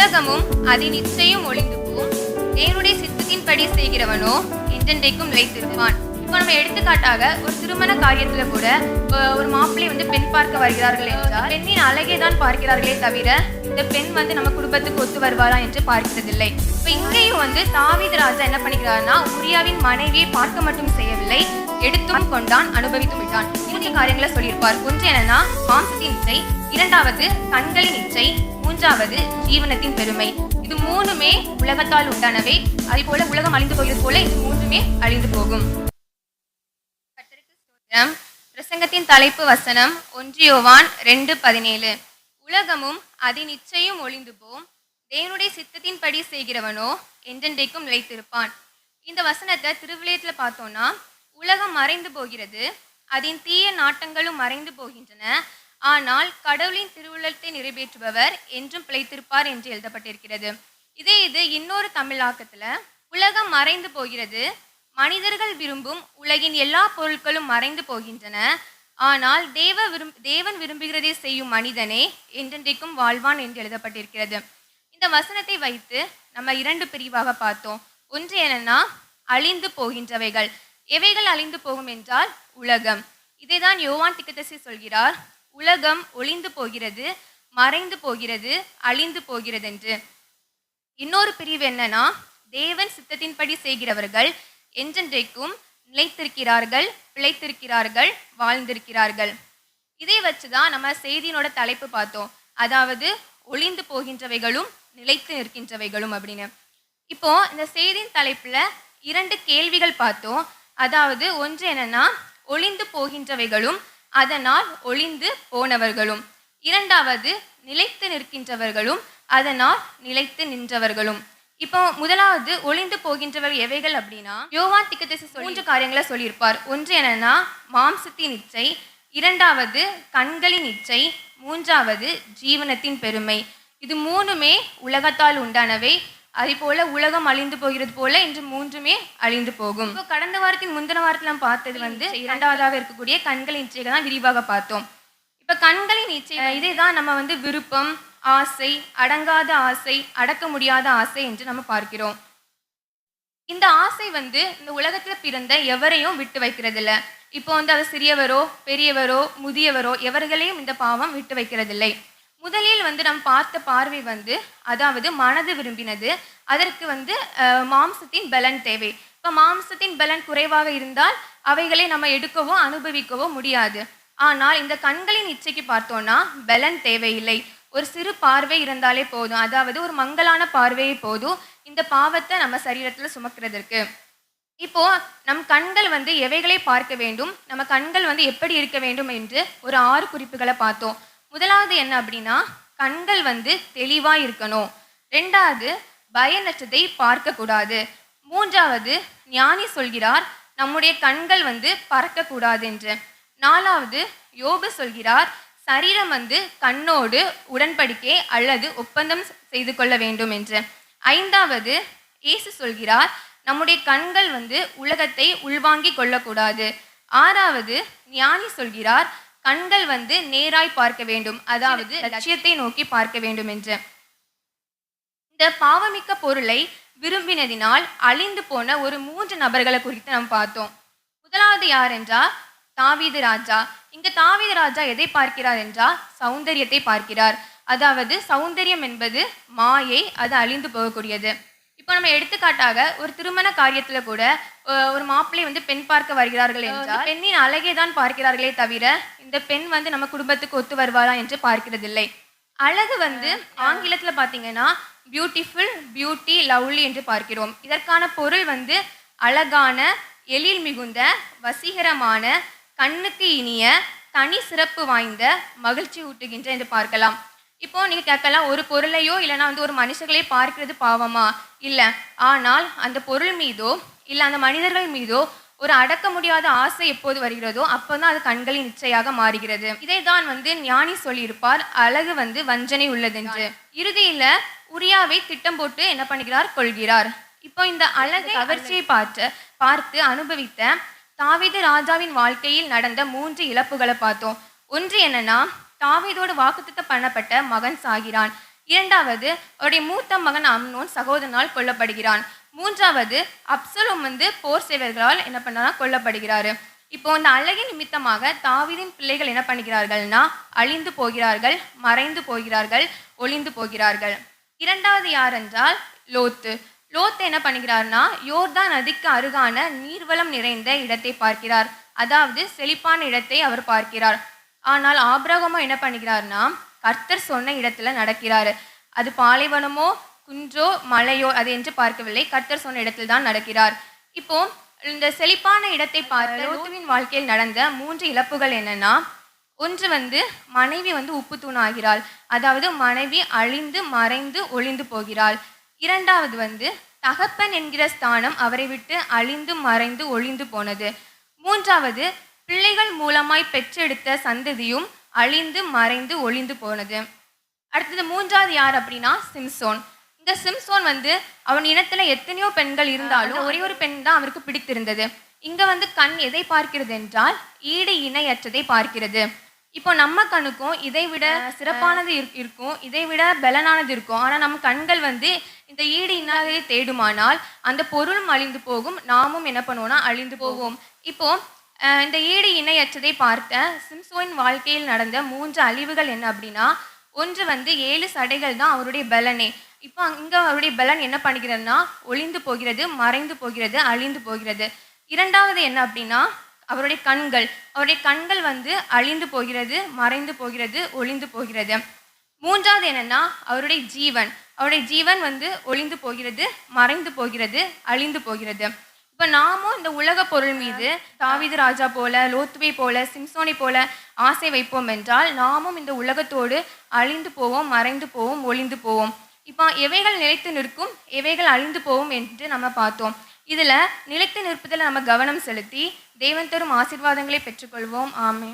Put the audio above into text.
உலகமும் அதை நிச்சயம் ஒளிந்து போகும் தேவனுடைய சித்தத்தின்படி செய்கிறவனோ என்றென்றைக்கும் நிலைத்திருப்பான். இப்போ நம்ம எடுத்துக்காட்டாக ஒரு திருமண காரியத்துல கூட ஒரு மாப்பிள்ளை வந்து பெண் பார்க்க வருகிறார்கள் என்றால் பெண்ணின் அழகே தான் பார்க்கிறார்களே தவிர இந்த பெண் வந்து நம்ம குடும்பத்துக்கு ஒத்து வருவாரா என்று பார்க்கிறதில்லை. இப்போ இங்கேயும் வந்து தாவீது ராஜா என்ன பண்ணிக்கிறாருன்னா உரியாவின் மனைவியை பார்க்க மட்டும் செய்யவில்லை எடுத்தும் கொண்டான் அனுபவித்து விட்டான். மூன்று காரியங்களை சொல்லியிருப்பார். ஒன்று என்னன்னா மாம்சத்தின் இச்சை இரண்டாவது கண்களின் இச்சை மூன்றாவது ஜீவனத்தின் பெருமை. இது மூணுமே உலகத்தால் உண்டானவை. அதே போல உலகம் அழிந்து போகிறது போல இது மூன்றுமே அழிந்து போகும். பிரசங்கத்தின் தலைப்பு வசனம் ஒன்றியோவான் ரெண்டு பதினேழு. உலகமும் அதன் நிச்சயம் ஒளிந்து போம் தேவனுடைய சித்தத்தின்படி செய்கிறவனோ என்றென்றைக்கும் நிலைத்திருப்பான். இந்த வசனத்தை திருவிளையத்தில் பார்த்தோம்னா உலகம் மறைந்து போகிறது அதன் தீய நாட்டங்களும் மறைந்து போகின்றன ஆனால் கடவுளின் திருவுள்ளத்தை நிறைவேற்றுபவர் என்றும் பிழைத்திருப்பார் என்று எழுதப்பட்டிருக்கிறது. இதே இது இன்னொரு தமிழாக்கத்துல உலகம் மறைந்து போகிறது மனிதர்கள் விரும்பும் உலகின் எல்லா பொருட்களும் மறைந்து போகின்றன ஆனால் தேவ விரும் தேவன் விரும்புகிறதை செய்யும் மனிதனே என்றென்றைக்கும் வாழ்வான் என்று எழுதப்பட்டிருக்கிறது. இந்த வசனத்தை வைத்து நம்ம இரண்டு பிரிவாக பார்த்தோம். ஒன்று என்னன்னா அழிந்து போகின்றவைகள். எவைகள் அழிந்து போகும் என்றால் உலகம். இதைதான் யோவான் திக்கதசி சொல்கிறார். உலகம் ஒளிந்து போகிறது மறைந்து போகிறது அழிந்து போகிறது என்று இன்னொரு பிரிவு என்னன்னா தேவன் சித்தத்தின்படி செய்கிறவர்கள் என்றென்றைக்கும் நிலைத்திருக்கிறார்கள் பிழைத்திருக்கிறார்கள் வாழ்ந்திருக்கிறார்கள். இதை வச்சுதான் நம்ம செய்தியினோட தலைப்பு பார்த்தோம். அதாவது ஒளிந்து போகின்றவைகளும் நிலைத்து நிற்கின்றவைகளும் அப்படின்னு. இப்போ இந்த செய்தியின் தலைப்புல இரண்டு கேள்விகள் பார்த்தோம். அதாவது ஒன்று என்னன்னா ஒளிந்து போகின்றவைகளும் அதனால் ஒளிந்து போனவர்களும். இரண்டாவது நிலைத்து நிற்கின்றவர்களும் அதனால் நிலைத்து நின்றவர்களும். இப்போ முதலாவது ஒளிந்து போகின்றவர் எவைகள் அப்படின்னா யோவான் திக்கதேசி மூன்று காரியங்களை சொல்லியிருப்பார். ஒன்று என்னன்னா மாம்சத்தின் இச்சை இரண்டாவது கண்களின் இச்சை மூன்றாவது ஜீவனத்தின் பெருமை. இது மூணுமே உலகத்தால் உண்டானவை. அதே போல உலகம் அழிந்து போகிறது போல இன்று மூன்றுமே அழிந்து போகும். இப்போ கடந்த வாரத்தின் முந்தின வாரத்தில் நம்ம பார்த்தது வந்து இரண்டாவதாக இருக்கக்கூடிய கண்களின் இச்சைகளை தான் விரிவாக பார்த்தோம். இப்ப கண்களின் இச்சை இதை தான் நம்ம வந்து விருப்பம் ஆசை அடங்காத ஆசை அடக்க முடியாத ஆசை என்று நம்ம பார்க்கிறோம். இந்த ஆசை வந்து இந்த உலகத்துல பிறந்த எவரையும் விட்டு வைக்கிறதில்ல. இப்போ வந்து அது சிறியவரோ பெரியவரோ முதியவரோ எவர்களையும் இந்த பாவம் விட்டு வைக்கிறதில்லை. முதலில் வந்து நாம் பார்த்த பார்வை வந்து அதாவது மனது விரும்பினது அதற்கு வந்து மாம்சத்தின் பலன் தேவை. இப்போ மாம்சத்தின் பலன் குறைவாக இருந்தால் அவைகளை நம்ம எடுக்கவோ அனுபவிக்கவோ முடியாது. ஆனால் இந்த கண்களின் இச்சைக்கு பார்த்தோம்னா பலன் தேவையில்லை. ஒரு சிறு பார்வை இருந்தாலே போதும். அதாவது ஒரு மங்கலான பார்வையே போதும். இந்த பாவத்தை நம்ம சரீரத்தில் சுமக்கிறதுக்கு. இப்போ நம் கண்கள் வந்து எவைகளை பார்க்க வேண்டும்? நம்ம கண்கள் வந்து எப்படி இருக்க வேண்டும் என்று ஒரு ஆறு குறிப்புகளை பார்த்தோம். முதலாவது என்ன அப்படின்னா கண்கள் வந்து தெளிவாக இருக்கணும். ரெண்டாவது பயனற்றதை பார்க்கக்கூடாது. மூன்றாவது ஞானி சொல்கிறார் நம்முடைய கண்கள் வந்து பறக்கக்கூடாது என்று நாலாவது யோபு சொல்கிறார் சரீரம் வந்து கண்ணோடு உடன்படிக்கை அல்லது ஒப்பந்தம் செய்து கொள்ள வேண்டும் என்று ஐந்தாவது இயேசு சொல்கிறார் நம்முடைய கண்கள் வந்து உலகத்தை உள்வாங்கிக் கொள்ளக்கூடாது. ஆறாவது ஞானி சொல்கிறார் கண்கள் வந்து நேராய் பார்க்க வேண்டும். அதாவது லட்சியத்தை நோக்கி பார்க்க வேண்டும் என்று இந்த பாவமிக்க பொருளை விரும்பினதினால் அழிந்து போன ஒரு மூன்று நபர்களை குறித்து நாம் பார்த்தோம். முதலாவது யார் என்றால் தாவீது ராஜா. இங்க தாவீது ராஜா எதை பார்க்கிறார் என்றால் சௌந்தரியத்தை பார்க்கிறார். அதாவது சௌந்தரியம் என்பது மாயை அது அழிந்து போகக்கூடியது. இப்போ நம்ம எடுத்துக்காட்டாக ஒரு திருமண காரியத்துல கூட அஹ், ஒரு மாப்பிள்ளை வந்து பெண் பார்க்க வருகிறார்கள் என்றால் பெண்ணின் அழகே தான் பார்க்கிறார்களே தவிர இந்த பெண் வந்து நம்ம குடும்பத்துக்கு ஒத்து வருவாரா என்று பார்க்கிறதில்லை. அழகு வந்து ஆங்கிலத்துல பாத்தீங்கன்னா பியூட்டிஃபுல் பியூட்டி லவ்லி என்று பார்க்கிறோம். இதற்கான பொருள் வந்து அழகான எழில் மிகுந்த வசீகரமான கண்ணுக்கு இனிய தனி சிறப்பு வாய்ந்த மகிழ்ச்சி ஊட்டுகின்ற என்று பார்க்கலாம். இப்போ நீங்க கேட்கலாம் ஒரு பொருளையோ இல்லைன்னா வந்து ஒரு மனுஷர்களே பார்க்கிறது பாவமா? இல்ல. ஆனால் அந்த பொருள் மீதோ இல்ல அந்த மனிதர்கள் மீதோ ஒரு அடக்க முடியாத ஆசை எப்போது வருகிறதோ அப்போதான் அது கண்களின் நிச்சயாக மாறுகிறது. இதை தான் வந்து ஞானி சொல்லியிருப்பார் அழகு வந்து வஞ்சனை உள்ளதென்று. இறுதியில உரியாவை திட்டம் போட்டு என்ன பண்ணுகிறார்? கொள்கிறார். இப்போ இந்த அழகை கவர்ச்சியை பார்த்து பார்த்து அனுபவித்த தாவித ராஜாவின் வாழ்க்கையில் நடந்த மூன்று இழப்புகளை பார்த்தோம். ஒன்று என்னன்னா தாவீதோடு வாக்குத்தத்தம் பண்ணப்பட்ட மகன் சாகிறான் இரண்டாவது அவருடைய மூத்த மகன் அம்னோன் சகோதரனால் கொல்லப்படுகிறான். மூன்றாவது அப்சலும் வந்து போர் சேவர்களால் என்ன பண்ணா கொல்லப்படுகிறாரு. இப்போ இந்த அழகின் நிமித்தமாக தாவீதின் பிள்ளைகள் என்ன பண்ணுகிறார்கள்னா அழிந்து போகிறார்கள் மறைந்து போகிறார்கள் ஒளிந்து போகிறார்கள். இரண்டாவது யார் என்றால் லோத்து. லோத்து என்ன பண்ணுகிறார்னா யோர்தான் நதிக்கு அருகான நீர்வளம் நிறைந்த இடத்தை பார்க்கிறார். அதாவது செழிப்பான இடத்தை அவர் பார்க்கிறார். ஆனால் ஆபிரகமோ என்ன பண்ணுகிறார்னா கர்த்தர் சொன்ன இடத்துல நடக்கிறாரு. அது பாலைவனமோ குன்றோ மலையோ அது என்று பார்க்கவில்லை. கர்த்தர் சொன்ன இடத்தில் தான் நடக்கிறார். இப்போ இந்த செழிப்பான இடத்தை பார்த்த லோத்துவின் வாழ்க்கையில் நடந்த மூன்று இழப்புகள் என்னன்னா ஒன்று வந்து மனைவி வந்து உப்பு தூணாகிறாள். அதாவது மனைவி அழிந்து மறைந்து ஒளிந்து போகிறாள். இரண்டாவது வந்து தகப்பன் என்கிற ஸ்தானம் அவரை விட்டு அழிந்து மறைந்து ஒளிந்து போனது. மூன்றாவது பிள்ளைகள் மூலமாய் பெற்றெடுத்த சந்ததியும் அழிந்து மறைந்து ஒளிந்து போனது. அடுத்தது மூன்றாவது யார் அப்படின்னா சிம்சோன். இந்த சிம்சோன் வந்து அவன் இனத்துல எத்தனையோ பெண்கள் இருந்தாலும் ஒரே ஒரு பெண் தான் அவருக்கு பிடித்திருந்தது. இங்க வந்து கண் எதை பார்க்கிறது என்றால் ஈடு இணையற்றதை பார்க்கிறது. இப்போ நம்ம கண்ணுக்கும் இதை விட சிறப்பானது இருக்- இருக்கும் இதை விட பலனானது இருக்கும். ஆனா நம்ம கண்கள் வந்து இந்த ஈடு இணையதை தேடுமானால் அந்த பொருளும் அழிந்து போகும் நாமும் என்ன பண்ணுவோம்னா அழிந்து போவோம். இப்போ இந்த ஈடு இணையற்றதை பார்த்த சிம்சோன் வாழ்க்கையில் நடந்த மூன்று அழிவுகள் என்ன அப்படின்னா ஒன்று வந்து ஏழு சடைகள் தான் அவருடைய பலனே. இப்போ இங்கே அவருடைய பலன் என்ன பண்ணுகிறதுனா ஒளிந்து போகிறது மறைந்து போகிறது அழிந்து போகிறது. இரண்டாவது என்ன அப்படின்னா அவருடைய கண்கள். அவருடைய கண்கள் வந்து அழிந்து போகிறது மறைந்து போகிறது ஒளிந்து போகிறது. மூன்றாவது என்னன்னா அவருடைய ஜீவன். அவருடைய ஜீவன் வந்து ஒளிந்து போகிறது மறைந்து போகிறது அழிந்து போகிறது. இப்போ நாமும் இந்த உலக பொருள் மீது தாவீது ராஜா போல லோத்துவை போல சிம்சோனை போல ஆசை வைப்போம் என்றால் நாமும் இந்த உலகத்தோடு அழிந்து போவோம் மறைந்து போவோம் ஒளிந்து போவோம். இப்போ எவைகள் நிலைத்து நிற்கும் எவைகள் அழிந்து போவோம் என்று நம்ம பார்த்தோம். இதில் நிலைத்து நிற்பதில் நம்ம கவனம் செலுத்தி தேவன் தரும் ஆசிர்வாதங்களை பெற்றுக்கொள்வோம். ஆமே